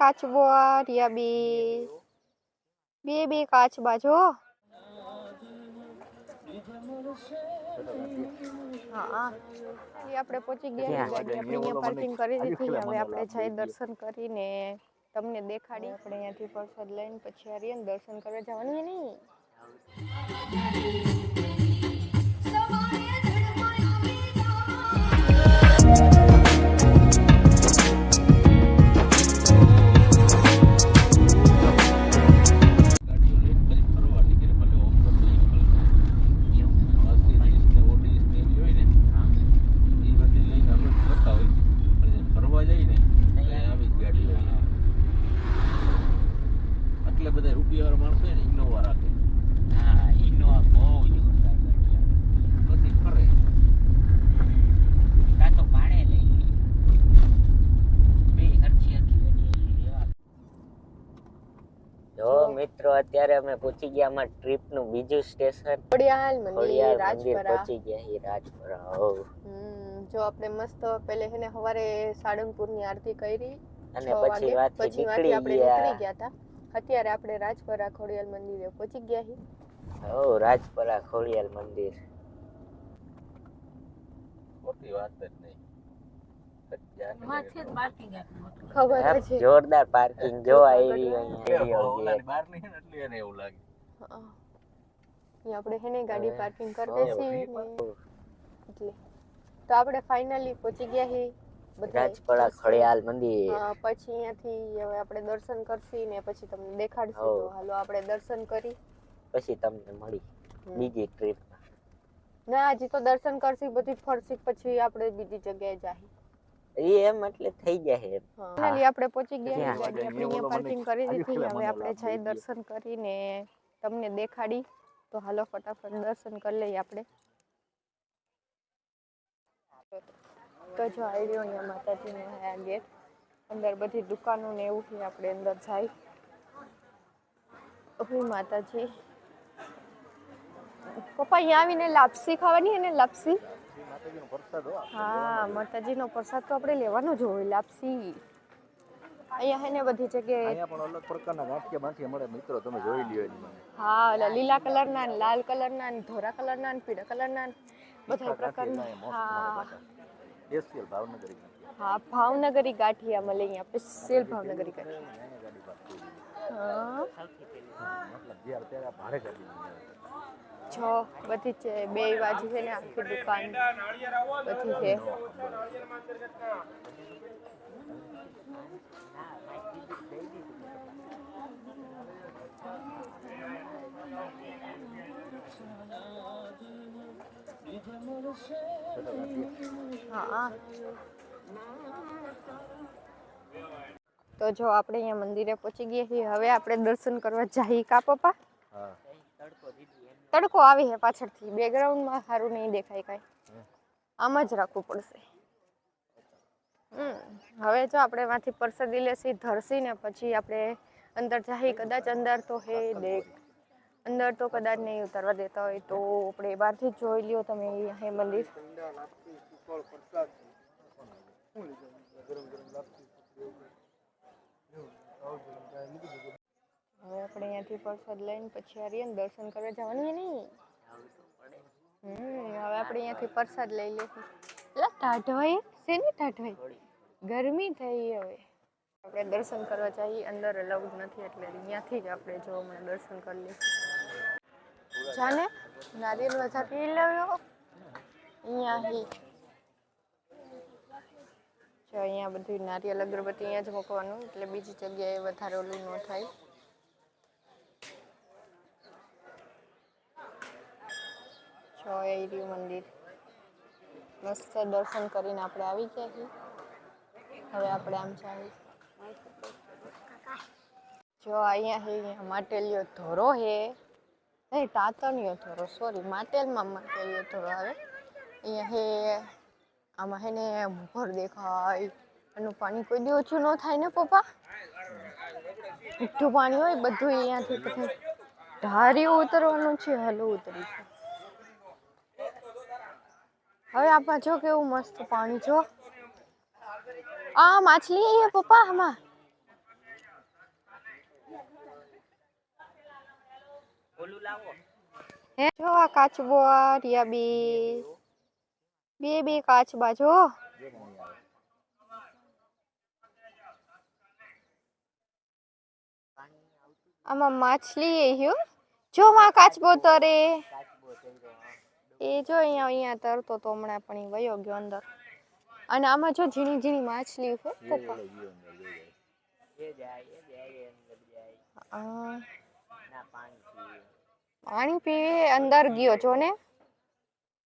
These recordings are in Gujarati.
કાચબો રિયા બે. બે બે કાચબા જો. હા એ આપણે પહોંચી ગયા ગાડી. આપણે અહીંયા પાર્કિંગ કરી દીધી. હવે આપણે જઈ દર્શન કરીને. તમને દેખાડી. આપણે અહીંયાથી પ્રસાદ લઈને પછી આર્યન દર્શન કરવા જવાનું છે નહીં? મિત્રો અત્યારે અમે પહોંચી ગયા અમારા ટ્રીપનું બીજું સ્ટેશન. ખોડિયાલ મંદિર રાજપરા. પહોંચી ગયા હી રાજપરા હો. જો આપણે મસ્ત પેલે હે ને સવારે સાળંગપુરની આરતી કરી અને પછી. પછી નીકળી આપણે ગયા. નીકળી ગયા હતા અત્યારે આપણે રાજપરા ખોડિયાલ મંદિરે પહોંચી ગયા હી હો રાજપરા ખોડિયાલ મંદિર. મોટી વાત જ નહીં. ખબર છે. જોરદાર પાર્કિંગ જો આવી અહીંયા. બહાર નહીં એટલે એને એવું લાગે. હા. આપણે હે ને ગાડી પાર્કિંગ કરી દેસી એટલે. તો આપણે ફાઇનલી પહોંચી ગયા હી રાજપડા ખડિયાલ મંદિર. હા, પછી અહીંયાથી હવે આપણે દર્શન કરશી ને પછી તમને દેખાડશું. તો હાલો આપણે દર્શન કરી. પછી તમને મળી બીજી ટ્રીપ ના હજી તો દર્શન કરશી બધી ફરશી પછી આપણે બીજી જગ્યાએ જાહી. એ એમ એટલે થઈ જાય એમ. ફાઇનલી આપણે પહોંચી ગયા ગાડી આપણે અહીંયા પાર્કિંગ કરી દીધી. હવે આપણે જઈ દર્શન કરીને તમને દેખાડી. તો હાલો ફટાફટ દર્શન કરી લઈએ આપણે. તો જો આઈડિયો અહીંયા માતાજીનો આ ગેટ. અંદર બધી દુકાનો ને એવું છે આપણે અંદર જાય. ઓહી માતાજી. પપ્પા અહીંયા આવીને લાપસી ખાવાની હે ને લાપસી? હો હા માતાજીનો પ્રસાદ તો આપણે લેવાનો જ હોય લાપસી. અહીંયા હે ને બધી જગ્યાએ અહીંયા પણ અલગ પ્રકારના ગાંઠિયા બાંઠિયા મળે મિત્રો તમે જોઈ લ્યો એની હા ઓલા લીલા કલરના ને લાલ કલરના ને ધોરા કલરના ને પીળા કલરના ને બધા પ્રકારના. હા. સ્પેશિયલ ભાવનગરી હા ભાવનગરી ગાંઠિયા મળે અહીંયા સ્પેશિયલ ભાવનગરી ગાંઠિયા. હા. મતલબ જે અત્યારે ભારે ગાડી લઈને જો બધી છે બે બાજુ છે ને આખી દુકાન. બધી છે. તો જો આપણે અહીંયા મંદિરે પહોંચી ગયા છીએ. હવે આપણે દર્શન કરવા જઈએ કા, પપ્પા? હા. તડકો આવે છે પાછળથી. બેકગ્રાઉન્ડમાં સારું નહીં દેખાય કાંઈ. આમ જ રાખવું પડશે. હવે જો આપણે એમાંથી પરસદી લેસી ધરસી ને પછી આપણે અંદર જાહી, કદાચ અંદર તો હે દેખ. અંદર તો કદાચ નહીં ઉતારવા દેતા હોય તો આપણે બહારથી જોઈ લ્યો તમે હે મંદિર. હવે આપણે અહીંયાથી પ્રસાદ લઈને પછી આર્યન દર્શન કરવા જવાનું હે નહીં? હમ, હવે આપણે અહીંયાથી પ્રસાદ લઈ લઈશું. એટલે ટાઢવાઈ, શેની ટાઢવાઈ? ગરમી થઈ હવે. આપણે દર્શન કરવા જઈએ, અંદર અલાઉડ નથી એટલે અહીંયાથી જ આપણે જો હમણાં દર્શન કરી લઈશું. જાને નારિયેલ વધારે પી લેવો અહીંયાથી. જો અહીંયા બધું નારિયેલ અગરબત્તી અહીંયા જ મૂકવાનું, એટલે બીજી જગ્યાએ વધારે ઓલું ન થાય. રહ્યું મંદિર. મસ્ત દર્શન કરીને આપણે આવી ગયા છીએ. હવે આપણે આમ ચાલી જો અહીંયા હે, અહીંયા માટેલિયો ધોરો હે. નહીં તાતણિયો ધોરો સોરી માટેલમાં માટેલિયો ધોરો આવે. અહીંયા હે, આમાં હે ને ભર દેખાય. એનું પાણી કોઈ દી ઓછું ન થાય ને, પપ્પા? મીઠું પાણી હોય બધું અહીંયાથી ધાર્યું ઉતરવાનું છે હલો ઉતરી છે હવે આપા જો કેવું મસ્ત પાણી, જો. આ માછલી હે પપ્પા હમા હે, જો આ કાચબો, આ રિયા બે બે બે કાચબા, જો. આમાં માછલી હે જો, માં કાચબો તરે કાચબો તરે. એ જો અહીંયા અહીંયા તરતો તો હમણાં પણ વયો ગયો અંદર. અને આમાં જો ઝીણી ઝીણી માછલી હોય પપ્પા. એ જાય એ જાય એ અંદર જાય. આ ના પાણી પીએ. પીવે અંદર ગયો જો ને.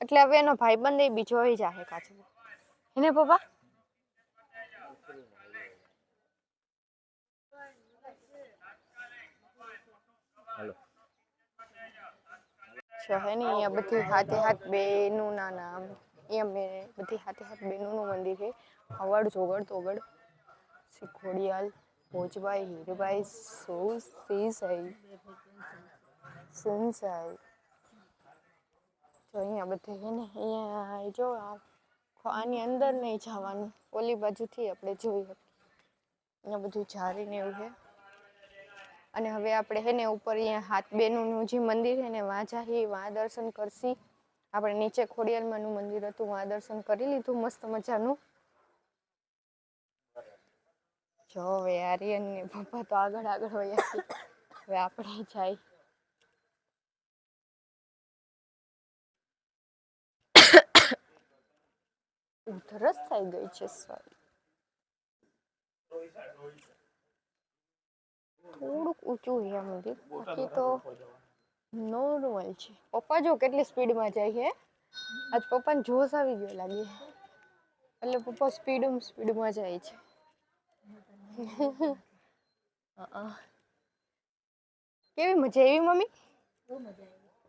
એટલે હવે એનો ભાઈબંધ એ બીજો હોય જાહે કાચબો એને પપ્પા? હાલો. છે ને? અહીંયા બધી હાથે હાથ બેનું ના નામ. અહીંયા મેં બધી હાથે હાથ બેનુંનું મંદિર છે. અવડ જોગડ તોગડ શ્રી ભોજભાઈ, હીરભાઈ સૌ સિંસાઈ સિંસાઈ તો અહીંયા બધે છે ને? અહીંયા જો આની અંદર નહીં જવાનું. ઓલી બાજુથી આપણે જોઈ શકીએ. અહીંયા બધું જારીને એવું છે. અને હવે આપણે હે ને ઉપર અહીંયા હાથ બેનુંનું જે મંદિર હે ને, વાં જાહી, વાં દર્શન કરશી. આપણે નીચે ખોડિયાલમાંનું મંદિર હતું, વાં દર્શન કરી લીધું, મસ્ત મજાનું. જો હવે આર્યન ને પપ્પા તો આગળ આગળ વયા છે હવે આપણે જાય. ઉધરસ થઈ ગઈ છે સર થોડુંક ઊંચું છે આ મંદિર બાકી તો નોર્મલ છે. પપ્પા જો કેટલી સ્પીડમાં જાય છે આજ પપ્પાને જોશ આવી ગયો લાગે. એટલે પપ્પા સ્પીડમાં સ્પીડમાં જાય છે. અ. કેવી મજા આવી મમ્મી?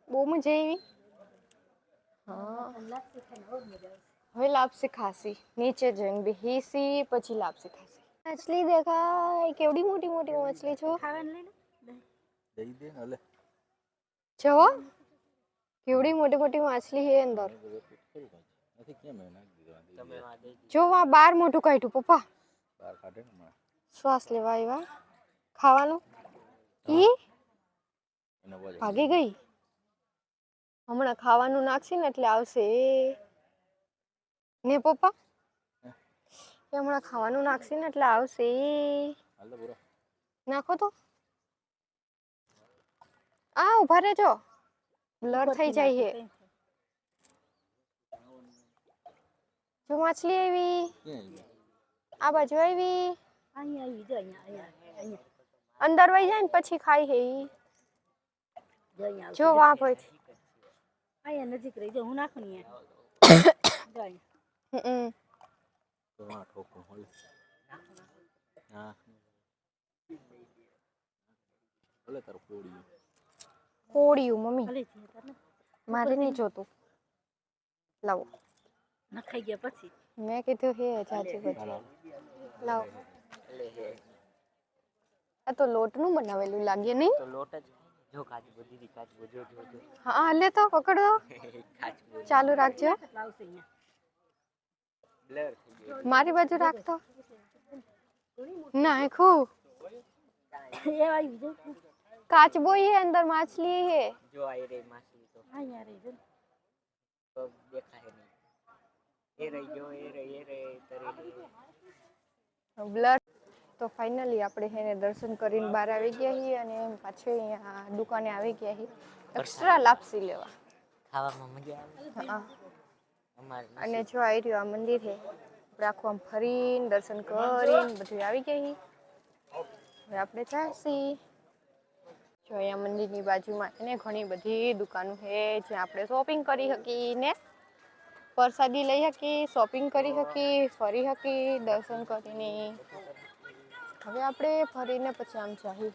બહુ મજા આવી. હા. હવે લાપસી ખાસી. નીચે જઈને બેહીસી પછી લાપસી ખાસી. માછલી દેખાય કેવડી મોટી મોટી માછલી છો દઈ દે ને જવો કેવડી મોટી મોટી માછલી હે અંદર નથી કેમ એ નાખી દીધો તમે જો આ બાર મોટું કાઢ્યું પપ્પા બાર કાઢે ને શ્વાસ લેવા આવ્યા ખાવાનું ઈ ભાગી ગઈ હમણાં ખાવાનું નાખશે ને એટલે આવશે ને પપ્પા એ હમણાં ખાવાનું નાખશે ને એટલે આવશે. નાખો તો. આ ઊભા રહેજો. બ્લર થઈ જાય છે. જો માછલી આવી. આ બાજુ આવી. અંદર વહી જાય ને પછી ખાઈ હે ઈ. જો વાહ જો પછી અહીંયા નજીક રહી જો હું નાખું ને અહીંયા? હમ. તો હા ઠોકો હલે હા હલે તારું કોડિયું કોળિયું મમ્મી ભલે છે તને? મારે નહીં જોતું. લાવો. નખાઈ ગયા પછી? મેં કીધું હે ચાચી પછી. હાલો લાવો. એટલે હે. આ તો લોટનું બનાવેલું લાગે નહીં? તો લોટ જ જો કાચબો દીદી કાચબો જો જો જો. હા લે તો પકડો. કાચબો ચાલુ રાખજો. લાવશે અહીંયા. બ્લર. થઈ ગયો મારી બાજુ રાખતો? નાખું એ કાચબો હે અંદર માછલી હે. જો આ એ રહી માછલી તો. અહીંયા રહી જો તો દેખાય નહીં. એ રહી જો એ રહી એ રહી તરી બ્લડ. તો ફાઇનલી આપણે હેને દર્શન કરીને બહાર આવી ગયા છીએ અને પાછું અહીંયા દુકાને આવી ગયા છીએ એક્સ્ટ્રા લાપસી લેવા. ખાવામાં મજા આવે. અને જો આવી રહ્યું આ મંદિર છે આપણે આખું આમ ફરીને દર્શન કરીને બધું આવી ગઈ હવે આપણે ચાલશી. જો અહીંયા મંદિરની બાજુમાં એને ઘણી બધી દુકાનો છે જ્યાં આપણે શોપિંગ કરી શકીએ ને. પ્રસાદી લઈ શકીએ શોપિંગ કરી શકીએ, ફરી શકીએ, દર્શન કરીને. હવે આપણે ફરીને પછી આમ જાહી.